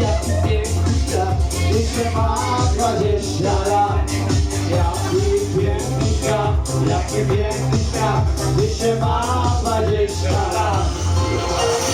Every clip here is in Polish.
jaki piękny świat, się ma dwadzieścia lat. Jaki piękny świat, jaki piękny się ma dwadzieścia lat.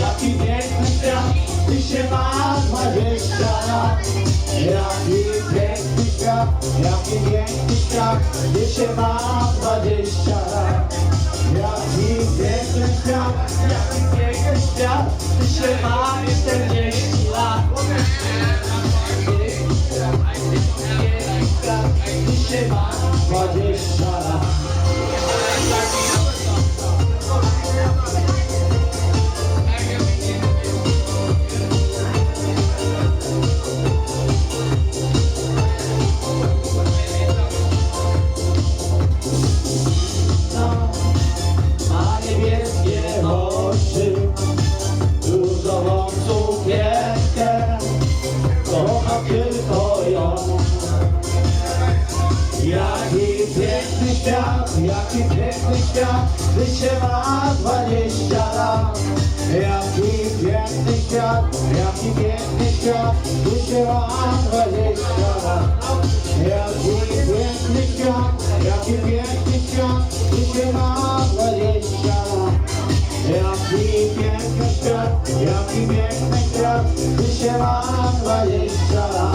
Jaki piękny świat, gdy się ma dwadzieścia lat. Jaki piękny świat, jaki piękny świat, gdy się ma dwadzieścia lat. Jaki piękny świat, jaki piękny świat, gdy się ma czterdzieści lat. Piękny świat, piękny świat, gdy się ma gdy się ma dwadzieścia lat. Jaki piękny świat, jaki piękny świat, gdy się ma dwadzieścia lat. Jaki piękny świat, jaki piękny świat, gdy się ma dwadzieścia lat.